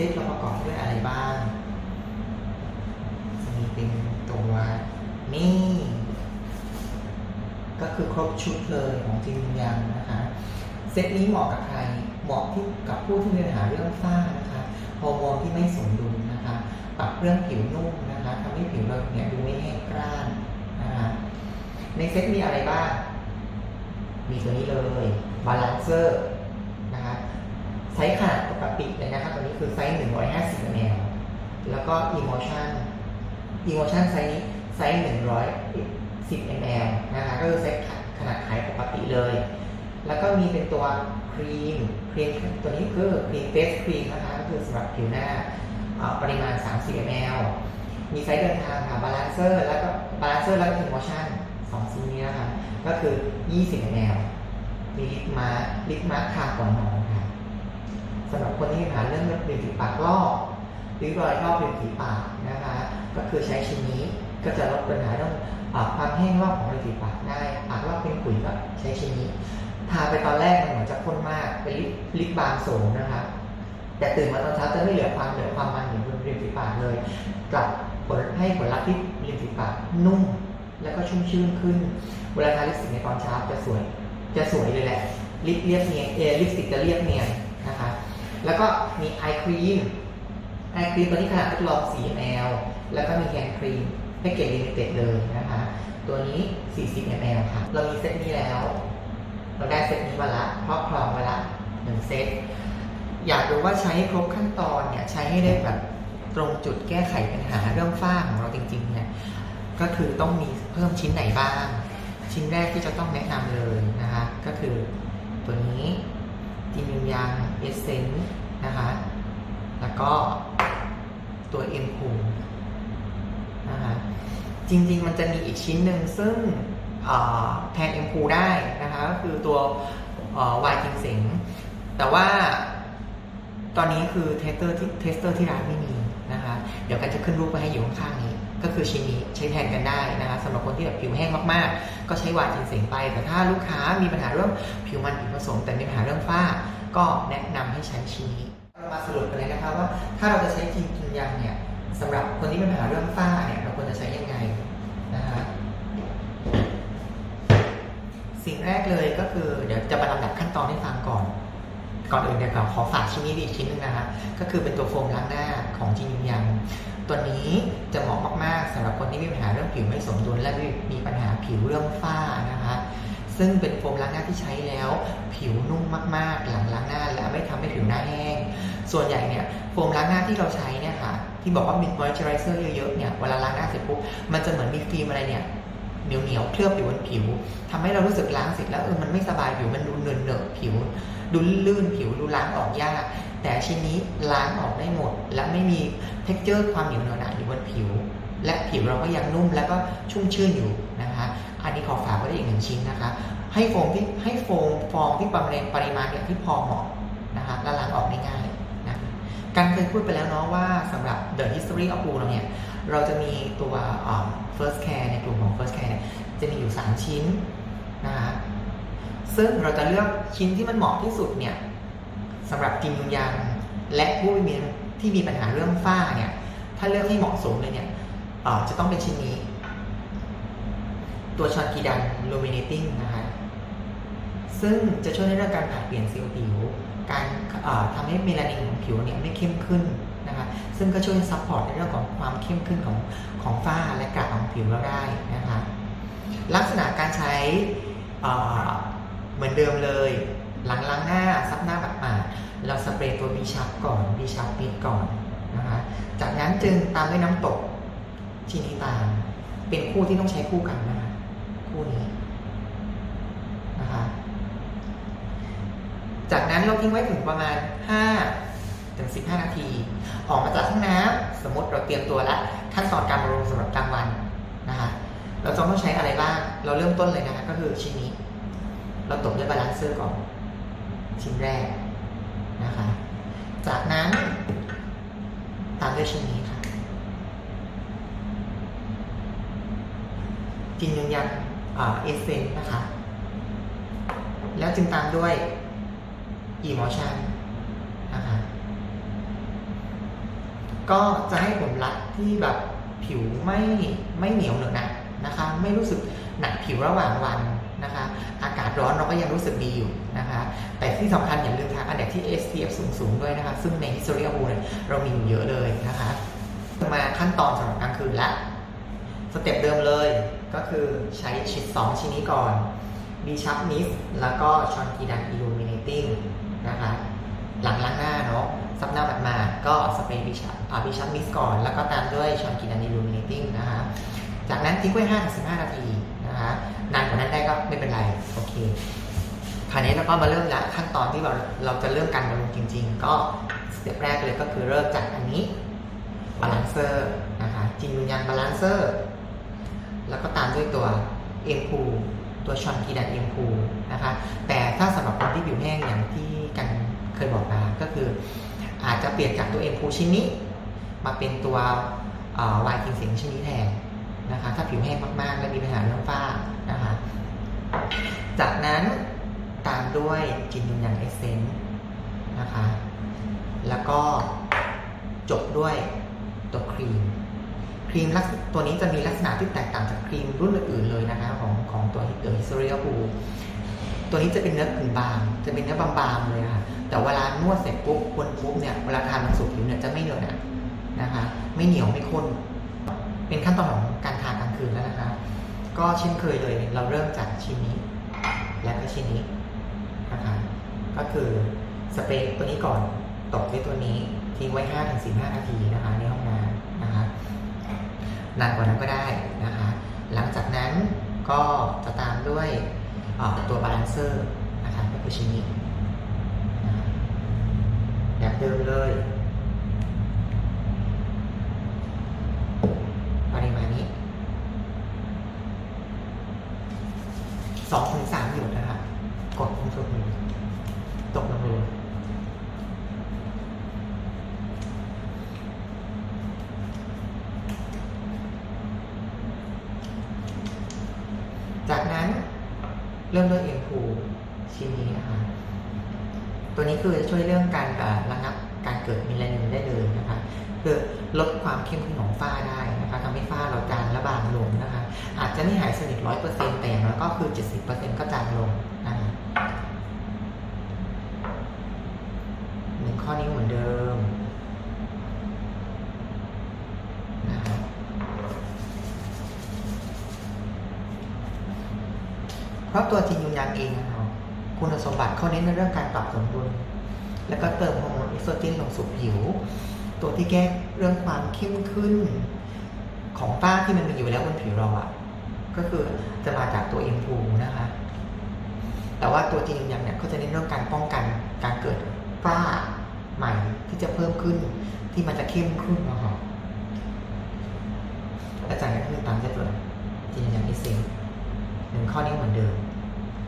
เซตเราประกอบด้วยอะไรบ้างจะมีเป็นตัวนี่ ก็คือครบชุดเลยของจินยังนะคะเซตนี้เหมาะกับใคร เหมาะที่กับผู้ที่มีปัญหาเรื่องฝ้านะคะฮอร์โมนที่ไม่สมดุลนะคะปรับเรื่องผิวนุ่มนะคะทำให้ผิวเราเนี่ยดูไม่แห้งกร้านนะคะในเซตมีอะไรบ้าง มีตัวนี้เลยบาลานเซอร์ ไซส์ขนาดปกติเลยนะครับตัวนี้คือไซส์ 150 ml แล้วก็ Emotion Emotion ไซส์นี้ไซส์ 110 ml นะคะก็คือไซส์ขนาดขายปกติเลย แล้วก็มีเป็นตัวครีมครีมตัวนี้คือครีมเฟสครีมนะคะก็คือสำหรับผิวหน้าปริมาณ 30 ml มีไซส์เดินทางค่ะบาลานเซอร์แล้วก็บาลานเซอร์แล้วก็ Emotion สองชิ้นนี้นะคะก็คือ 20 ml มีลิปมาร์คลิปมาร์คทาก่อนนอนค่ะ สำหรับคนที่มีปัญหาเรื่องริมฝีปากลอกหรือรอยรอบริมฝีปากนะคะ ก็คือใช้ชิ้นนี้ก็จะลดปัญหาเรื่องอาความแห้งรอบของริมฝีปากได้ปากลอกเป็นขุยก็ใช้ชิ้นนี้ทาไปตอนแรกมันเหมือนจะข้นมากเป็นลิปลิปบาล์มสูงนะคะแต่ตื่นมาตอนเช้าจะไม่เหลือความเหลือความมันอยู่บนริมฝีปากเลยกลับผลให้ผลลัพธ์ที่ริมฝีปากนุ่มแล้วก็ชุ่มชื่นขึ้น เวลาทาลิปสติกในตอนเช้าจะสวย จะสวยเลยแหละ ลิปเรียบเนียนเอลิปสติกจะเรียบเนียนนะคะ แล้วก็มีไอครีมไอครีมตัวนี้ขนาดทดลอง4 ml แล้วก็มีแฮนด์ครีมแพ็กเกจลิมิเต็ดเลยนะคะ ตัวนี้ 40 ml ค่ะ เรามีเซตนี้แล้ว เราได้เซตนี้มาละครอบครองมาละหนึ่งเซต อยากรู้ว่าใช้ให้ครบขั้นตอนเนี่ย ใช้ให้ได้แบบตรงจุดแก้ไขปัญหาเรื่องฝ้าของเราจริงๆเนี่ย ก็คือต้องมีเพิ่มชิ้นไหนบ้าง ชิ้นแรกที่จะต้องแนะนำเลยนะคะ ก็คือตัวนี้ จินยุนยังเอเซนนะคะ แล้วก็ตัวเอ็มคูนะคะจริงๆ มันจะมีอีกชิ้นหนึ่งซึ่งแทนเอ็มคูได้นะคะ ก็คือตัววายจิงเสงแต่ว่าตอนนี้คือเทสเตอร์ที่เทสเตอร์ที่ร้านไม่มีนะคะ เดี๋ยวกันจะขึ้นรูปไปให้อยู่ข้างๆนี้ ก็คือชิ้นนี้ใช้แทนกันได้นะคะสำหรับคนที่แบบผิวแห้งมากๆ ก็ใช้วายจิงเสงไป แต่ถ้าลูกค้ามีปัญหาเรื่องผิวมันผิวผสมแต่มีปัญหาเรื่องฝ้า ก็แนะนำให้ใช้ชิ้นนี้เรามาสรุปกันเลยนะคะว่าถ้าเราจะใช้จินจุนยังเนี่ยสำหรับคนที่มีปัญหาเรื่องฝ้าเนี่ยเราควรจะใช้ยังไงนะคะสิ่งแรกเลยก็คือเดี๋ยวจะมาลำดับขั้นตอนให้ฟังก่อนก่อนอื่นเดี๋ยวขอฝากชิ้นนี้อีกชิ้นหนึงนะคะก็คือเป็นตัวโฟมล้างหน้าของจินยุนยัง ตัวนี้จะเหมาะมากๆสำหรับคนที่มีปัญหาเรื่องผิวไม่สมดุลและมีปัญหาผิวเรื่องฝ้านะคะ ซึ่งเป็นโฟมล้างหน้าที่ใช้แล้ว ผิวนุ่มมากๆ หลังล้างหน้าและไม่ทำให้ผิวหน้าแห้ง ส่วนใหญ่เนี่ยโฟมล้างหน้าที่เราใช้เนี่ยค่ะที่บอกว่ามีมอยเจอไรเซอร์เยอะๆเนี่ยเวลาล้างหน้าเสร็จปุ๊บมันจะเหมือนมีฟิล์มอะไรเนี่ยเหนียวเหนียวๆเคลือบอยู่บนผิวทำให้เรารู้สึกล้างเสร็จแล้วเออมันไม่สบายผิวมันดูเนินเนอะผิว ดูลื่นผิวดูล้างออกยาก แต่ชิ้นนี้ล้างออกได้หมด และไม่มีเท็กเจอร์ความเหนียวเหนอะหนะอยู่บนผิว และผิวเราก็ยังนุ่มแล้วก็ชุ่มชื่นอยู่นะคะ อันนี้ขอฝากไว้ได้อีกหนึ่งชิ้นนะคะ ให้โฟมที่ให้โฟมฟองที่ประมาณปริมาณอย่างที่พอเหมาะนะคะและล้างออกได้ง่ายนะการเคยพูดไปแล้วเนาะว่าสำหรับ The History of Blue เราเนี่ยเราจะมีตัว first care ในกลุ่มของ first care เนี่ยจะมีอยู่ 3 ชิ้นนะคะซึ่งเราจะเลือกชิ้นที่มันเหมาะที่สุดเนี่ย สำหรับกินยุงยางและผู้มีที่มีปัญหาเรื่องฝ้าเนี่ย ถ้าเลือกให้เหมาะสมเลยเนี่ยจะต้องเป็นชิ้นนี้ ตัวชอนกีดัน luminating นะคะซึ่งจะช่วยในเรื่องการผลัดเปลี่ยนเซลล์ผิว การเอ่อทำให้เมลานินของผิวเนี่ยไม่เข้มขึ้นนะคะ ซึ่งก็ช่วยซัพพอร์ตในเรื่องของความเข้มขึ้นของของฝ้าและกระของผิวเราได้นะคะ ลักษณะการใช้เหมือนเดิมเลย หลังล้างหน้าซับหน้าแบัดมาเราสเปรย์ตัวบีชับก่อนบีชับปิดก่อนนะคะจากนั้นจึงตามด้วยน้ำตกชินิตามเป็นคู่ที่ต้องใช้คู่กันนะคะคู่นี้นะคะจากนั้นเราทิ้งไว้ถึงประมาณ 5 ถึง 15 นาที ออกมาจากห้องน้ำสมมติเราเตรียมตัวและขั้นตอนการบำรุงสำหรับกลางวันนะคะเราจะต้องใช้อะไรบ้าง เราเริ่มต้นเลยนะคะ ก็คือชิ้นนี้ เราตบด้วยบาลานเซอร์ก่อน ชิ้นแรกนะคะ จากนั้นตามด้วยชิ้นนี้ค่ะจินยุนยันเอเซนนะคะ แล้วจึงตามด้วย emotion นะคะ ก็จะให้ผลลัพธ์ที่แบบผิวไม่ไม่เหนียวเหนอะหนะนะคะ ไม่รู้สึกหนักผิวระหว่างวัน นะคะอากาศร้อนเราก็ยังรู้สึกดีอยู่นะคะแต่ที่สำคัญอย่าลืมทากันแดดที่ SPF สูงๆด้วยนะคะ ซึ่งใน History of Blue เนี่ยเรามีอยู่เยอะเลยนะคะมาขั้นตอนสำหรับกลางคืนละสเต็ปเดิมเลยก็คือใช้ชิด2ชิ้นนี้ก่อน B Sharp Mist แล้วก็ชอนกีดัน Illuminating นะคะหลังล้างหน้าเนาะซับหน้าบัดมาก็สเปรย์ B Sharp อ่า B Sharp Mist ก่อน แล้วก็ตามด้วยชอนกีดัน Illuminating นะคะจากนั้นทิ้งไว้5-15 นาที นะคะนานกว่านั้นได้ก็ไม่เป็นไรโอเคคราวนี้เราก็มาเริ่มละขั้นตอนที่เราเราจะเริ่มการบำรุงจริง ๆ ก็สเต็ปแรกเลยก็คือเริ่มจากอันนี้บาลานเซอร์นะคะจินยุนยันบาลานเซอร์แล้วก็ตามด้วยตัวเอ็มพูตัวชอนกีดันเอ็มพูนะคะแต่ถ้าสำหรับคนที่ผิวแห้งอย่างที่กันเคยบอกมาก็คือ อาจจะเปลี่ยนจากตัวเอ็มพูชิ้นนี้ มาเป็นตัววายคิงเสียงชิ้นนี้แทน นะคะ ถ้าผิวแห้งมากๆ และมีปัญหาเรื่องฝ้านะคะ จากนั้นตามด้วยจินยุนยันเอเซนต์นะคะ แล้วก็จบด้วยตัวครีม ครีมลักษตัวนี้จะมีลักษณะที่แตกต่างจากครีมรุ่นอื่นๆเลยนะคะของของตัวเดอะฮิสเตรียบูตัวนี้จะเป็นเนื้อกึ่งบาง จะเป็นเนื้อบางๆเลยค่ะ แต่เวลานวดเสร็จปุ๊บควนปุ๊บเนี่ย เวลาทามันสู่ผิวเนี่ยจะไม่เหนอะหนะคะ ไม่เหนียวไม่ข้น เป็นขั้นตอนของการ คืนแล้วนะคะก็เช่นเคยเลยเราเริ่มจากชิ้นนี้ และก็ชิ้นนี้นะคะก็คือสเปรย์ตัวนี้ก่อนตกด้วยตัวนี้ทิ้งไว้ 5-15 นาทีนะคะในห้องน้ำนะคะนานกว่านั้นก็ได้นะคะ หลังจากนั้นก็จะตามด้วยตัวบาลานเซอร์นะคะก็คือชิ้นนี้แบบเดิมเลย ปริมาณนี้สองถึงสามหยดนะคะ กดลงสุดตกลงเลยจากนั้นเริ่มด้วยเอ็มพูชิ้นนี้นะคะตัวนี้คือช่วยเรื่องการระงับการเกิดมิลานินได้เลยนะคะคือลดความเข้มข้นของฝ้าได้นะคะทำให้ฝ้าเราจางและบางลงนะคะ อาจจะไม่หายสนิทร้อยเปอร์เซ็นต์แต่อย่างน้อยก็คือเจ็ดสิบเปอร์เซ็นต์ก็จางลง หนึ่งข้อนิ้เหมือนเดิมนะคะเพราะตัวจินยุนยางเองนะครับคุณสมบัติเขาเน้นในเรื่องการปรับสมดุลแล้วก็เติมฮอร์โมนเอสโตรเจนลงสู่ผิว ตัวที่แก้เรื่องความเข้มขึ้นของฝ้าที่มันมีอยู่แล้วบนผิวเราอะก็คือจะมาจากตัวเอ็มพูนะคะ แต่ว่าตัวจินยุนยางเนี่ยเขาจะเน้นเรื่องการป้องกันการเกิดฝ้าใหม่ที่จะเพิ่มขึ้นที่มันจะเข้มขึ้นนะครับอาจากนั้นก็คือตามด้วยตัวจินยุนที่เอเซนหนึ่งข้อนี้เหมือนเดิม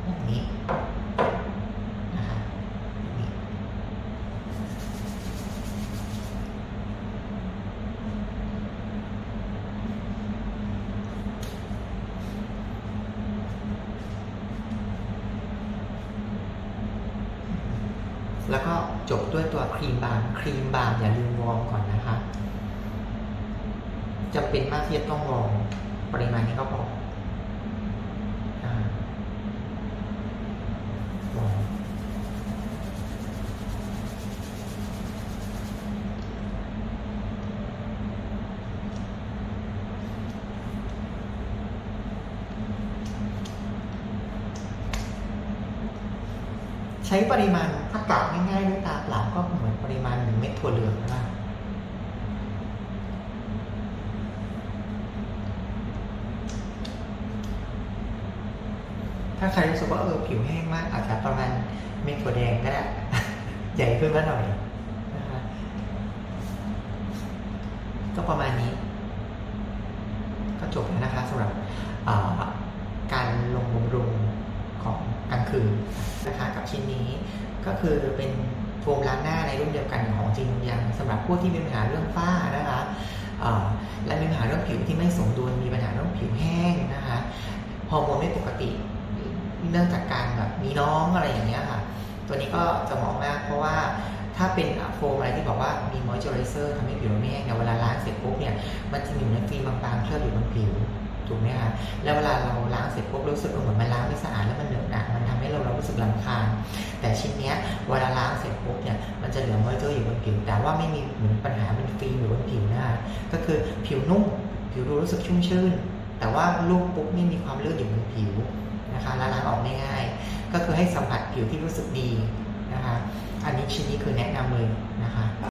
อย่างนี้ะคะแบบนี้ แล้วก็จบด้วยตัวครีมบาง ครีมบางอย่าลืมวอร์มก่อนนะคะจำเป็นมากที่จะต้องวอร์มปริมาณนี้ก็พออ่ ใช้ปริมาณถ้ากะง่ายๆด้วยตาเปล่าก็เหมือนปริมาณหนึ่งเม็ดถั่วเหลืองนะถ้าใครรู้สึกว่าเออผิวแห้งมาก อาจจะประมาณเม็ดถั่วแดงก็ได้ใหญ่ขึ้นมาหน่อยนะคะก็ประมาณนี้ ก็จบแล้วนะคะสำหรับการลงบำรุง ของกลางคืนนะคะกับชิ้นนี้ ก็คือเป็นโฟมล้างหน้าในรุ่นเดียวกันของจริงยังสำหรับผู้ที่มีปัญหาเรื่องฝ้านะคะและมีปัญหาเรื่องผิวที่ไม่สมดุลมีปัญหาเรื่องผิวแห้งนะคะฮอร์โมนไม่ปกติ เนื่องจากการแบบมีน้องอะไรอย่างเงี้ยค่ะ ตัวนี้ก็จะเหมาะมากเพราะว่าถ้าเป็นโฟมอะไรที่บอกว่ามีมอยเจอไรเซอร์ทำให้ผิวไม่แห้งเนี่ยเวลาล้างเสร็จปุ๊บเนี่ยมันจะมีเนื้อฟิล์มบางๆเคลือบอยู่บนผิว ถูกไหมคะแล้วเวลาเราล้างเสร็จปุ๊บรู้สึกเหมือนมันล้างไม่สะอาดแล้วมันเหนอะหนะมันทำให้เราเรารู้สึกรำคาญ แต่ชิ้นเนี้ยเวลาล้างเสร็จปุ๊บเนี่ยมันจะเหลือมอยเจอร์อยู่บนผิว แต่ว่าไม่มีเหมือนปัญหาเป็นฟิล์มอยู่บนผิวนะคะก็คือผิวนุ่มผิวดูรู้สึกชุ่มชื่น แต่ว่าลูกปุ๊บนี่มีความลื่นอยู่บนผิวนะคะและล้างออกง่ายก็คือให้สัมผัสผิวที่รู้สึกดีนะคะ อันนี้ชิ้นนี้คือแนะนำเลยนะคะ